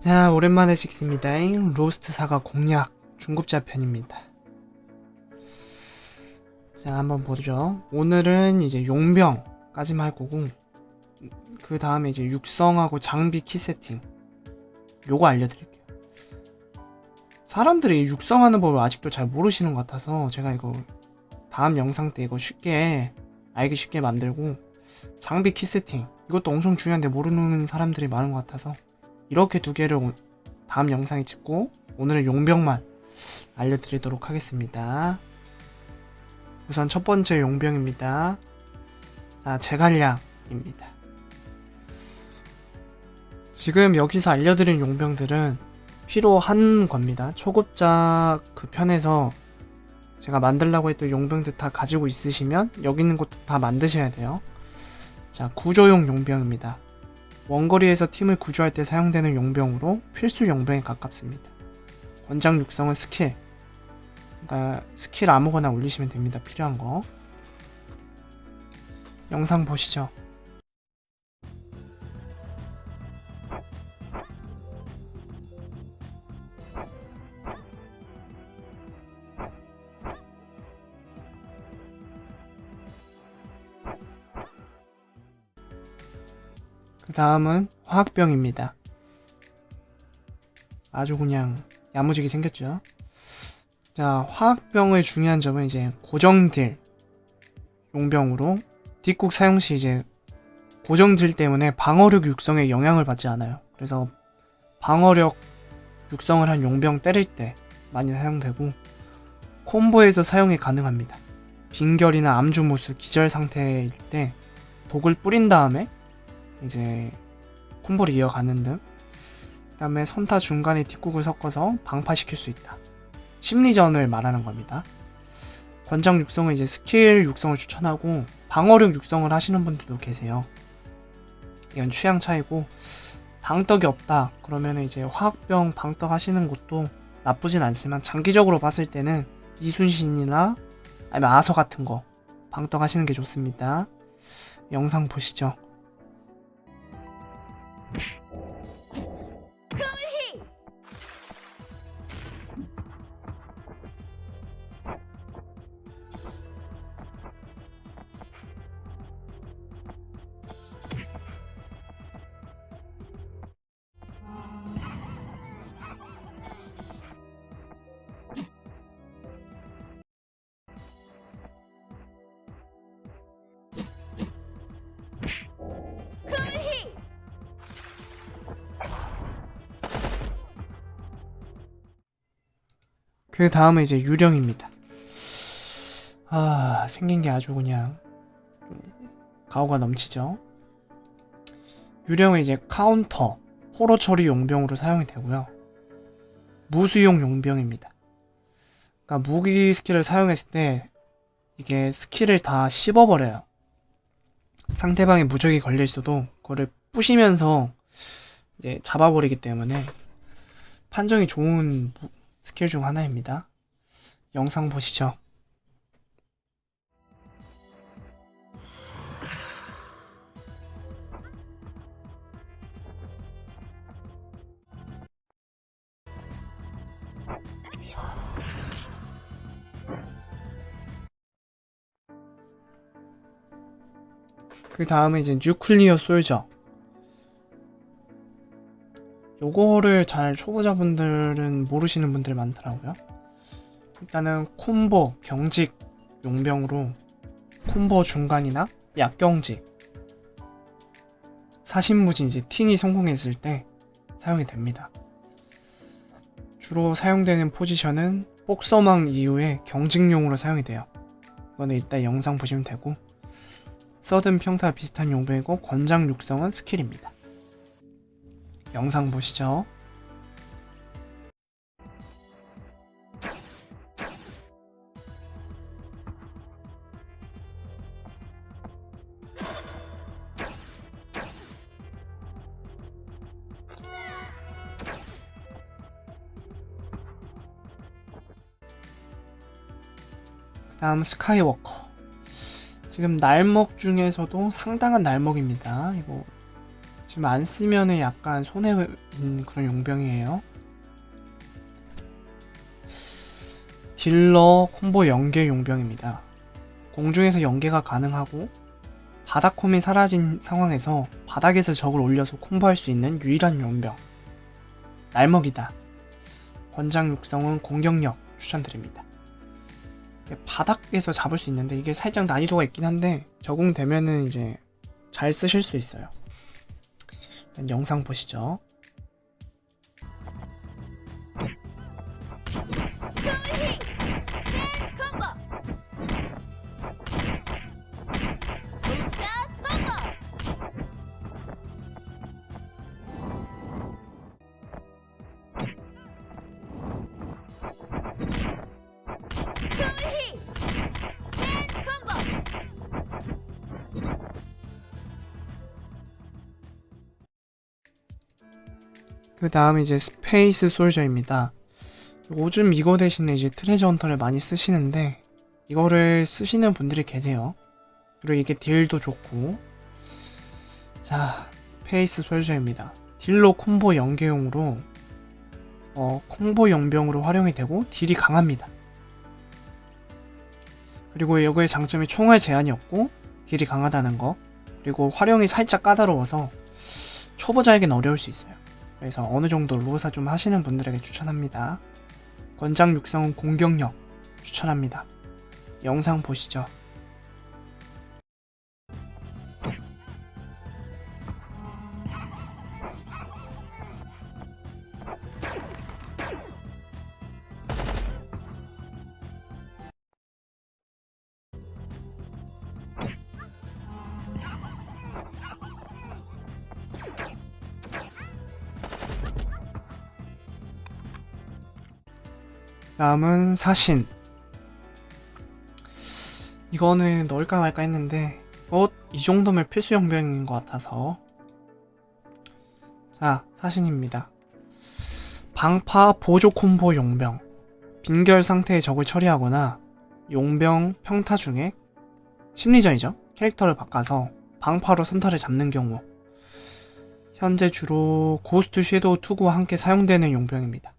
자, 오랜만에 찍습니다. 로스트 사과 공략 중급자 편입니다. 자, 한번 보죠. 오늘은 이제 용병까지만 할 거고, 그 다음에 이제 육성하고 장비 키 세팅. 요거 알려드릴게요. 사람들이 육성하는 법을 아직도 잘 모르시는 것 같아서 제가 이거 다음 영상 때 이거 쉽게 알기 쉽게 만들고 장비 키 세팅 이것도 엄청 중요한데 모르는 사람들이 많은 것 같아서 이렇게 두 개를 오- 다음 영상에 찍고 오늘은 용병만 알려드리도록 하겠습니다. 우선 첫 번째 용병입니다. 아, 제갈량입니다. 지금 여기서 알려드린 용병들은 필요한 겁니다. 초급자 그 편에서 제가 만들라고 했던 용병들 다 가지고 있으시면 여기 있는 것도 다 만드셔야 돼요. 자, 구조용 용병입니다. 원거리에서 팀을 구조할 때 사용되는 용병으로 필수 용병에 가깝습니다. 권장 육성은 스킬. 그러니까 스킬 아무거나 올리시면 됩니다. 필요한 거. 영상 보시죠. 다음은 화학병입니다. 아주 그냥 야무지게 생겼죠. 자, 화학병의 중요한 점은 이제 고정딜 용병으로 뒷국 사용 시 이제 고정딜 때문에 방어력 육성에 영향을 받지 않아요. 그래서 방어력 육성을 한 용병 때릴 때 많이 사용되고 콤보에서 사용이 가능합니다. 빈결이나 암주모스 기절 상태일 때 독을 뿌린 다음에 이제 콤보를 이어가는 등 그다음에 선타 중간에 뒷국을 섞어서 방파시킬 수 있다. 심리전을 말하는 겁니다. 권장 육성은 이제 스킬 육성을 추천하고 방어력 육성을 하시는 분들도 계세요. 이건 취향 차이고 방떡이 없다 그러면 이제 화학병 방떡 하시는 것도 나쁘진 않지만 장기적으로 봤을 때는 이순신이나 아니면 아서 같은 거 방떡 하시는 게 좋습니다. 영상 보시죠. Thank you. 그 다음은 이제 유령입니다. 아, 생긴 게 아주 그냥 좀 가오가 넘치죠. 유령은 이제 카운터, 호러 처리 용병으로 사용이 되고요. 무수용 용병입니다. 그러니까 무기 스킬을 사용했을 때 이게 스킬을 다 씹어버려요. 상대방의 무적이 걸려 있어도 그거를 부시면서 이제 잡아버리기 때문에 판정이 좋은 무- 스킬 중 하나입니다. 영상 보시죠. 그 다음에 이제 뉴클리어 솔저. 요거를 잘 초보자분들은 모르시는 분들 많더라고요. 일단은 콤보, 경직, 용병으로 콤보 중간이나 약경직, 사신무진 이제 팅이 성공했을 때 사용이 됩니다. 주로 사용되는 포지션은 복서망 이후에 경직용으로 사용이 돼요. 이거는 일단 영상 보시면 되고 서든 평타 비슷한 용병이고 권장 육성은 스킬입니다. 영상 보시죠. 다음 스카이워커. 지금 날먹 중에서도 상당한 날먹입니다. 이거 지금 안 쓰면은 약간 손해인 그런 용병이에요. 딜러 콤보 연계 용병입니다. 공중에서 연계가 가능하고 바닥 콤이 사라진 상황에서 바닥에서 적을 올려서 콤보할 수 있는 유일한 용병. 날먹이다. 권장 육성은 공격력 추천드립니다. 바닥에서 잡을 수 있는데 이게 살짝 난이도가 있긴 한데 적응되면은 이제 잘 쓰실 수 있어요. 영상 보시죠. 콤보 그 다음 이제 스페이스 솔저입니다. 요즘 이거 대신에 이제 트레저 헌터를 많이 쓰시는데 이거를 쓰시는 분들이 계세요. 그리고 이게 딜도 좋고 자 스페이스 솔저입니다. 딜로 콤보 연계용으로 어, 콤보 용병으로 활용이 되고 딜이 강합니다. 그리고 이거의 장점이 총알 제한이 없고 딜이 강하다는 거 그리고 활용이 살짝 까다로워서 초보자에겐 어려울 수 있어요. 그래서 어느 정도 로사 좀 하시는 분들에게 추천합니다. 권장 육성은 공격력 추천합니다. 영상 보시죠. 다음은 사신. 이거는 넣을까 말까 했는데, 어, 이 정도면 필수 용병인 것 같아서. 자, 사신입니다. 방파 보조 콤보 용병. 빈결 상태의 적을 처리하거나, 용병 평타 중에 심리전이죠. 캐릭터를 바꿔서 방파로 선타를 잡는 경우. 현재 주로 고스트 섀도우 투구와 함께 사용되는 용병입니다.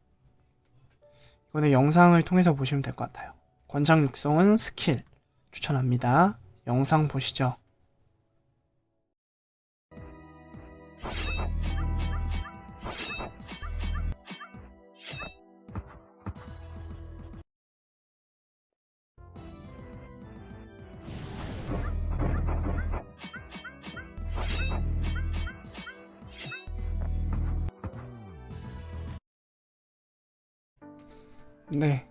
이거는 영상을 통해서 보시면 될 것 같아요. 권장 육성은 스킬 추천합니다. 영상 보시죠. 네.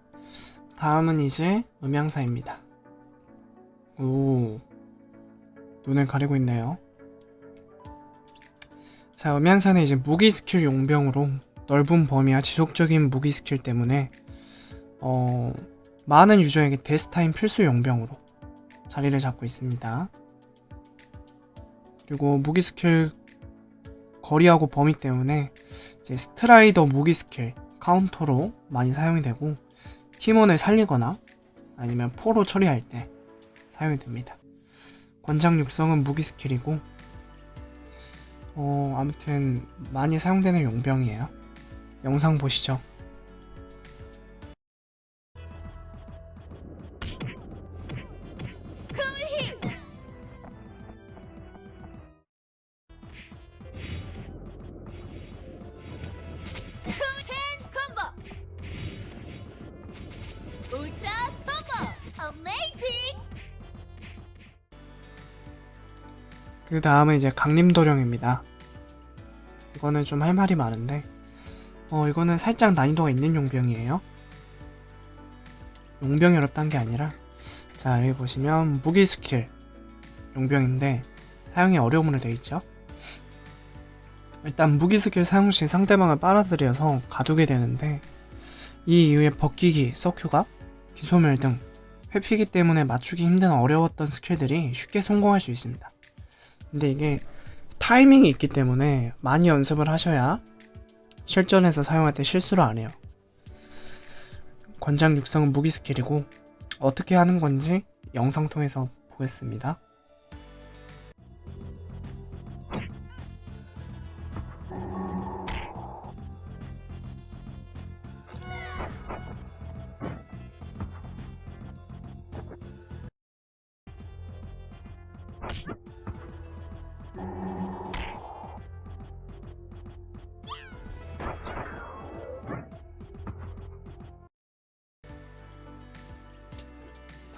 다음은 이제 음향사입니다. 오. 눈을 가리고 있네요. 자, 음향사는 이제 무기 스킬 용병으로 넓은 범위와 지속적인 무기 스킬 때문에 어, 많은 유저에게 데스타임 필수 용병으로 자리를 잡고 있습니다. 그리고 무기 스킬 거리하고 범위 때문에 이제 스트라이더 무기 스킬 카운터로 많이 사용이 되고 팀원을 살리거나 아니면 포로 처리할 때 사용이 됩니다. 권장 육성은 무기 스킬이고 어 아무튼 많이 사용되는 용병이에요. 영상 보시죠. 그 다음은 이제 강림도령입니다. 이거는 좀 할 말이 많은데, 어, 이거는 살짝 난이도가 있는 용병이에요. 용병이 어렵다는 게 아니라, 자, 여기 보시면 무기 스킬 용병인데, 사용이 어려움으로 되어 있죠. 일단 무기 스킬 사용 시 상대방을 빨아들여서 가두게 되는데, 이 이후에 벗기기, 서큐가, 기소멸 등 회피기 때문에 맞추기 힘든 어려웠던 스킬들이 쉽게 성공할 수 있습니다. 근데 이게 타이밍이 있기 때문에 많이 연습을 하셔야 실전에서 사용할 때 실수를 안 해요. 권장 육성은 무기 스킬이고 어떻게 하는 건지 영상 통해서 보겠습니다.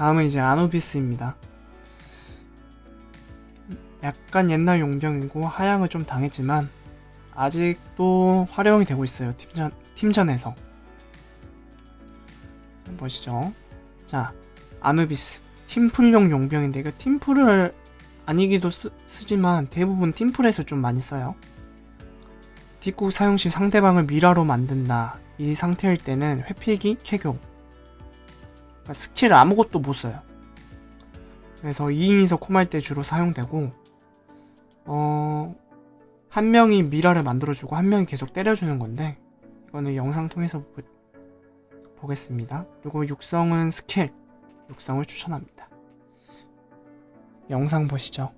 다음은 이제 아노비스입니다. 약간 옛날 용병이고 하향을 좀 당했지만 아직도 활용이 되고 있어요. 팀전, 팀전에서. 보시죠. 자, 아누비스. 팀플용 용병인데 이거 팀플을 아니기도 쓰, 쓰지만 대부분 팀플에서 좀 많이 써요. 뒷국 사용 시 상대방을 미라로 만든다. 이 상태일 때는 회피기, 캐교. 그러니까 스킬 아무것도 못 써요. 그래서 2인이서 콤할 때 주로 사용되고 어... 한 명이 미라를 만들어주고 한 명이 계속 때려주는 건데 이거는 영상 통해서 보, 보겠습니다. 그리고 육성은 스킬 육성을 추천합니다. 영상 보시죠.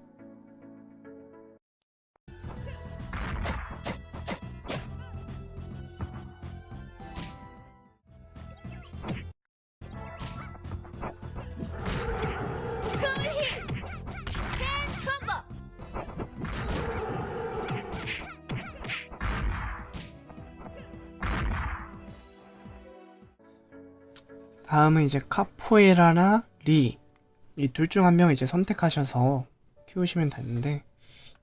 다음은 이제 카포에라나 리. 이 둘 중 한 명 이제 선택하셔서 키우시면 되는데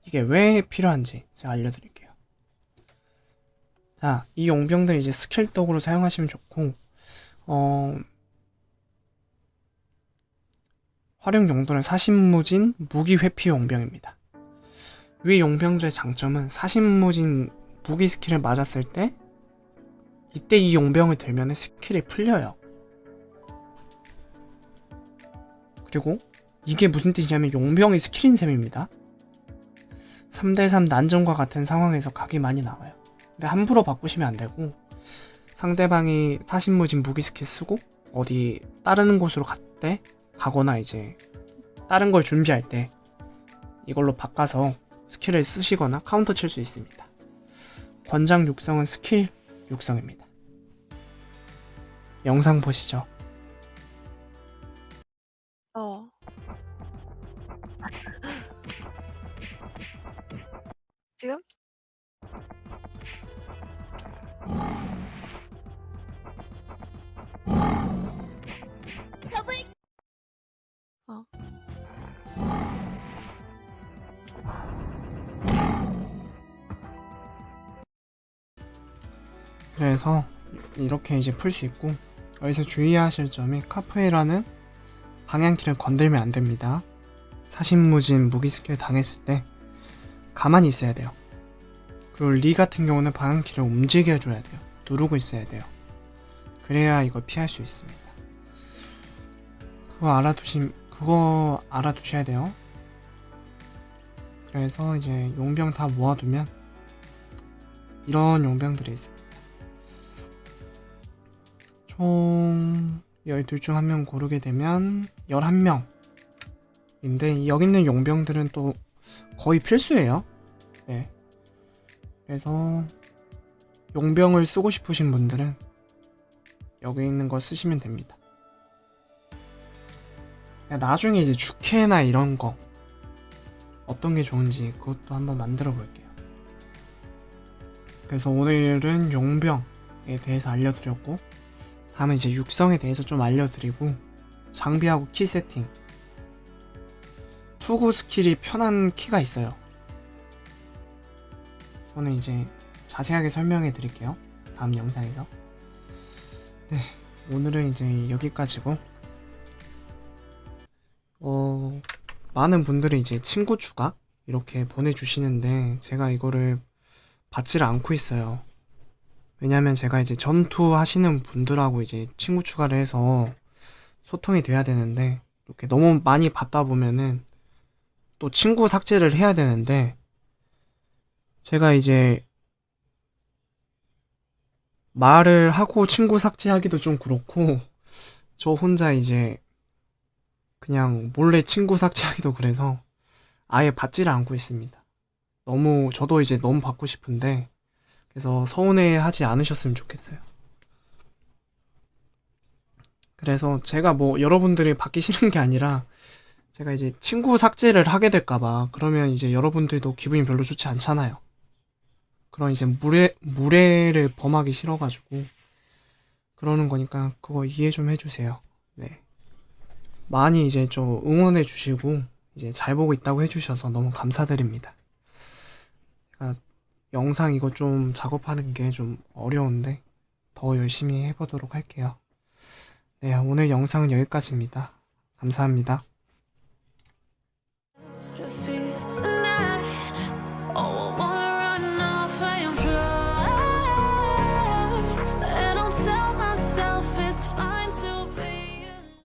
이게 왜 필요한지 제가 알려드릴게요. 자, 이 용병들 이제 스킬덕으로 사용하시면 좋고, 어, 활용 용도는 사신무진 무기 회피 용병입니다. 위 용병들의 장점은 사신무진 무기 스킬을 맞았을 때 이때 이 용병을 들면 스킬이 풀려요. 그리고 이게 무슨 뜻이냐면 용병이 스킬인 셈입니다. 3대3 난전과 같은 상황에서 각이 많이 나와요. 근데 함부로 바꾸시면 안 되고 상대방이 사신무진 무기 스킬 쓰고 어디 다른 곳으로 갔대 가거나 이제 다른 걸 준비할 때 이걸로 바꿔서 스킬을 쓰시거나 카운터 칠 수 있습니다. 권장 육성은 스킬 육성입니다. 영상 보시죠. 어. 지금? 어. 그래서 이렇게 이제 풀 수 있고 여기서 주의하실 점이 카프에라는 방향키를 건들면 안 됩니다. 사신무진 무기 스킬 당했을 때 가만히 있어야 돼요. 그리고 리 같은 경우는 방향키를 움직여줘야 돼요. 누르고 있어야 돼요. 그래야 이걸 피할 수 있습니다. 그거 알아두심 그거 알아두셔야 돼요. 그래서 이제 용병 다 모아두면 이런 용병들이 있습니다. 총 12중 한 명 고르게 되면 11명인데 여기 있는 용병들은 또 거의 필수예요. 네. 그래서 용병을 쓰고 싶으신 분들은 여기 있는 거 쓰시면 됩니다. 나중에 이제 주캐나 이런 거 어떤 게 좋은지 그것도 한번 만들어 볼게요. 그래서 오늘은 용병에 대해서 알려드렸고 다음은 이제 육성에 대해서 좀 알려드리고 장비하고 키 세팅. 투구 스킬이 편한 키가 있어요. 저는 이제 자세하게 설명해 드릴게요. 다음 영상에서. 네 오늘은 이제 여기까지고. 어 많은 분들이 이제 친구 추가 이렇게 보내주시는데 제가 이거를 받지를 않고 있어요. 왜냐면 제가 이제 전투 하시는 분들하고 이제 친구 추가를 해서 소통이 돼야 되는데 이렇게 너무 많이 받다 보면은 또 친구 삭제를 해야 되는데 제가 이제 말을 하고 친구 삭제하기도 좀 그렇고 저 혼자 이제 그냥 몰래 친구 삭제하기도 그래서 아예 받지를 않고 있습니다. 너무 저도 이제 너무 받고 싶은데 그래서 서운해 하지 않으셨으면 좋겠어요. 그래서 제가 뭐 여러분들이 받기 싫은 게 아니라 제가 이제 친구 삭제를 하게 될까봐 그러면 이제 여러분들도 기분이 별로 좋지 않잖아요. 그런 이제 무례 무례를 범하기 싫어가지고 그러는 거니까 그거 이해 좀 해주세요. 네. 많이 이제 좀 응원해 주시고 이제 잘 보고 있다고 해주셔서 너무 감사드립니다. 영상 이거 좀 작업하는 게 좀 어려운데 더 열심히 해보도록 할게요. 네, 오늘 영상은 여기까지입니다. 감사합니다.